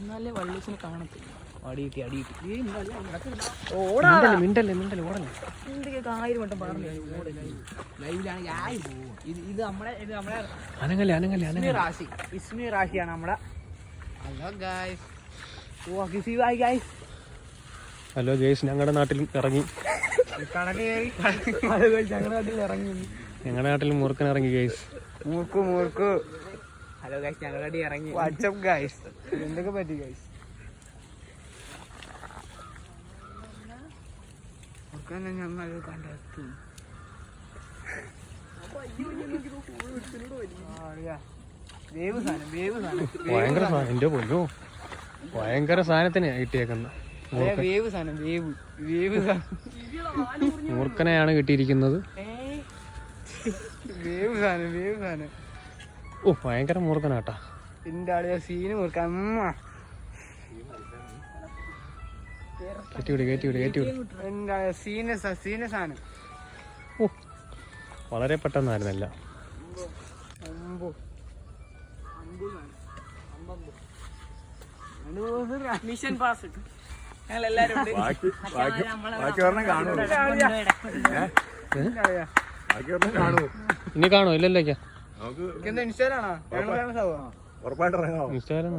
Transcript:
എന്നാലേ വള്ളൂസിനെ കാണത്തില്ല. അടി കിട്ടി അടി കിട്ടി. മിണ്ടല്ലേ മിണ്ടല്ലേ മിണ്ടല്ലേ ഓടല്ലേ? എന്തൊക്കെ ആയിരം വട്ടം പറഞ്ഞു ലൈവിലാണ് ആയി ഇത് ഇത് നമ്മളെ ഇത് നമ്മളെ അനങ്ങല്ലേ അനങ്ങല്ലേ ഇസ്മി അനങ്ങല്ലേ റാശി. ഇസ്മി റാശിയാണ് നമ്മളെ. ഹലോ ഗായ്സ് ഓ കിസി ഗായ്സ് ഹലോ ഗേസ് ഞങ്ങളുടെ നാട്ടിൽ ഇറങ്ങി. ഞങ്ങളുടെ നാട്ടിൽ ഇറങ്ങി. ഞങ്ങളുടെ നാട്ടിൽ മുറുക്കൻ ഇറങ്ങി ഗേസ് മൂർക്കു മൂക്കു. ഹലോ ഗൈസ് ഞങ്ങൾ അടി ഇറങ്ങി. വാട്സപ്പ് ഗൈസ് എന്തൊക്കെ പറ്റി ഗൈസ് ഞങ്ങൾ കണ്ടെത്തും. ഭയങ്കര പൊന്നോ. ഭയങ്കര സാധനത്തിന് കിട്ടിയേക്കുന്ന അതെ, വേവ് സാധനം വേവ്. വേവ് സാധനം. മൂർഖനെയാണ് കിട്ടിയിരിക്കുന്നത്. വേവ് സാധനം വേവ് സാധനം. ഓ ഭയങ്കര മൂർഖനാട്ടാ എന്റെ ആളിയ സീന് മുറുക്കാം അമ്മ കയറ്റിവിട് കയറ്റിവിട് കയറ്റിവിട് എന്റെ ആളിയ സീനസ് സീനസ് ആണ് ഓ വളരെ പെട്ടെന്നായിരുന്നല്ല. അമ്പോ. മിഷൻ പാസ് ഞങ്ങൾ എല്ലാരും ഇനി കാണോ ഇല്ലല്ലോ ഉറപ്പായിട്ട് ഇറങ്ങാം. ഇൻസ്റ്റാഗ്രാം